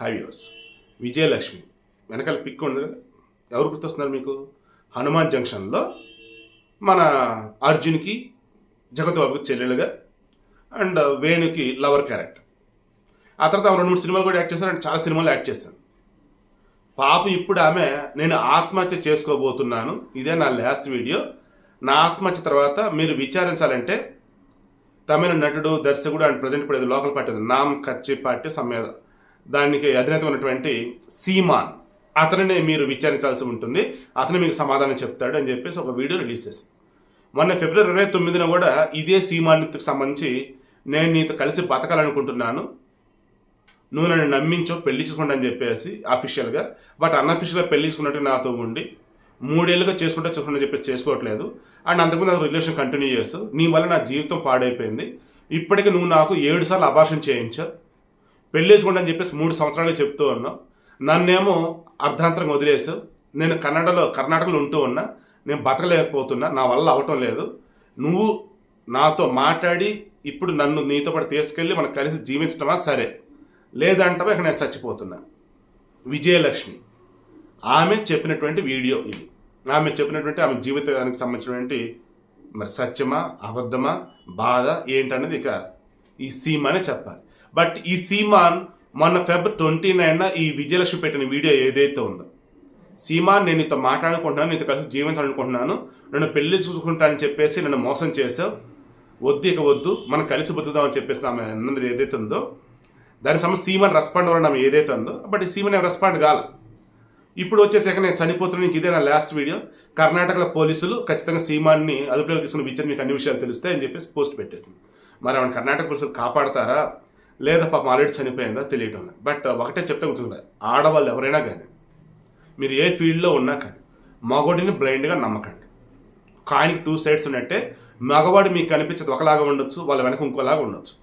హైవ్యూర్స్ విజయలక్ష్మి. వెనకాల పిక్ ఉంది కదా? ఎవరు గుర్తొస్తున్నారు మీకు? హనుమాన్ జంక్షన్లో మన అర్జున్కి జగత్బాబుకి చెల్లెలుగా అండ్ వేణుకి లవర్ క్యారెక్టర్. ఆ తర్వాత ఆమె రెండు మూడు సినిమాలు కూడా యాక్ట్ చేశాను అండ్ చాలా సినిమాలు యాక్ట్ చేశాను పాప ఇప్పుడు ఆమె నేను ఆత్మహత్య చేసుకోబోతున్నాను. ఇదే నా లాస్ట్ వీడియో నా ఆత్మహత్య తర్వాత మీరు విచారించాలంటే తమిళ నటుడు దర్శకుడు అండ్ ప్రజెంట్ ఇప్పుడు ఏదో లోకల్ పార్టీ నామ్ కచ్చి పార్టీ సమ్మేద. దానికి అధినేత ఉన్నటువంటి సీమాన్. అతనినే మీరు విచారించాల్సి ఉంటుంది. అతను మీకు సమాధానం చెప్తాడు అని చెప్పేసి ఒక వీడియో రిలీజ్ చేసింది మొన్న ఫిబ్రవరి ఇరవై తొమ్మిదిన కూడా ఇదే సీమాన్కి సంబంధించి నేను నీతో కలిసి బతకాలనుకుంటున్నాను. నువ్వు నన్ను నమ్మించో పెళ్ళి చేసుకోండి అని చెప్పేసి అఫీషియల్గా బట్ అన్అఫీషియల్గా పెళ్ళి చేసుకున్నట్టు నాతో ఉండి మూడేళ్ళుగా చేసుకుంటే చూసుకుంటే చెప్పేసి చేసుకోవట్లేదు. అండ్ అంతకుముందు నాకు రిలేషన్ కంటిన్యూ చేస్తూ నీ వల్ల నా జీవితం పాడైపోయింది. ఇప్పటికి నువ్వు నాకు ఏడు సార్లు అభాషణ చేయించావు. పెళ్ళేసుకోండి అని చెప్పేసి మూడు సంవత్సరాలు చెప్తూ ఉన్నాం. నన్నేమో అర్ధాంతరంగా వదిలేసు. నేను కన్నడలో కర్ణాటకలో ఉంటూ ఉన్నా. నేను బతకలేకపోతున్నా. నా వల్ల అవటం లేదు. నువ్వు నాతో మాట్లాడి ఇప్పుడు నన్ను నీతో పాటు తీసుకెళ్ళి మనం కలిసి జీవించటమా? సరే. లేదంటావా? ఇక నేను చచ్చిపోతున్నా. విజయలక్ష్మి. ఆమె చెప్పినటువంటి వీడియో ఇది. ఆమె చెప్పినటువంటి ఆమె జీవితానికి సంబంధించినటువంటి మరి సత్యమా అబద్ధమా బాధ ఏంటనేది ఇక ఈ సీమానే చెప్పాలి. బట్ ఈ సీమాన్ మొన్న ఫెబ్ ట్వంటీ నైన్ ఈ విజయలక్ష్మి పెట్టిన వీడియో ఏదైతే ఉందో. సీమాన్ నేను ఇంత మాట్లాడుకుంటున్నాను నీతో కలిసి జీవించాలనుకుంటున్నాను నన్ను పెళ్ళి చూసుకుంటానని చెప్పేసి నన్ను మోసం చేసావు వద్దు ఇక వద్దు మనం కలిసి బతుకుదామని చెప్పేసి ఆమె అన్నది ఏదైతే ఉందో. దాని సమస్య సీమన్ రెస్పాండ్ వల్ల ఆమె ఏదైతే ఉందో. బట్ ఈ సీమన్ రెస్పాండ్ కాల. ఇప్పుడు వచ్చేసాక నేను చనిపోతున్న నీకు ఇదే నా లాస్ట్ వీడియో కర్ణాటకలో పోలీసులు ఖచ్చితంగా సీమాన్ని అదుపులోకి తీసుకున్న విచారణ మీకు అన్ని విషయాలు తెలుస్తాయి అని చెప్పేసి పోస్ట్ పెట్టేసింది. మరి ఆవిడ కర్ణాటక పోలీసులు కాపాడతారా? లేదా పాపం ఆల్రెడీ చనిపోయిందా తెలియటం లేదు. బట్ ఒకటే చెప్తే గుర్తుంది? ఆడవాళ్ళు ఎవరైనా కానీ మీరు ఏ ఫీల్డ్లో ఉన్నా కానీ మగవాడిని బ్లైండ్గా నమ్మకండి. కాయిన్కి టూ సైడ్స్ ఉన్నట్టే మగవాడు మీకు కనిపించేది ఒకలాగా ఉండొచ్చు వాళ్ళ వెనక ఇంకోలాగా ఉండొచ్చు.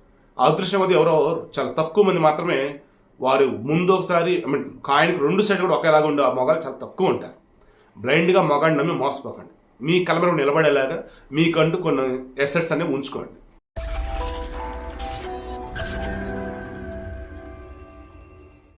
అదృష్టవతి ఎవరో చాలా తక్కువ మంది మాత్రమే వారు ముందు ఒకసారి ఐ మీన్ కాయిన్కి రెండు సైడ్ కూడా ఒకేలాగా ఉండే ఆ మొగాలు చాలా తక్కువ ఉంటారు. బ్లైండ్గా మొగాడిని నమ్మి మోసపోకండి. మీ కలమరం నిలబడేలాగా మీకంటూ కొన్ని ఎసెట్స్ అనేవి ఉంచుకోండి.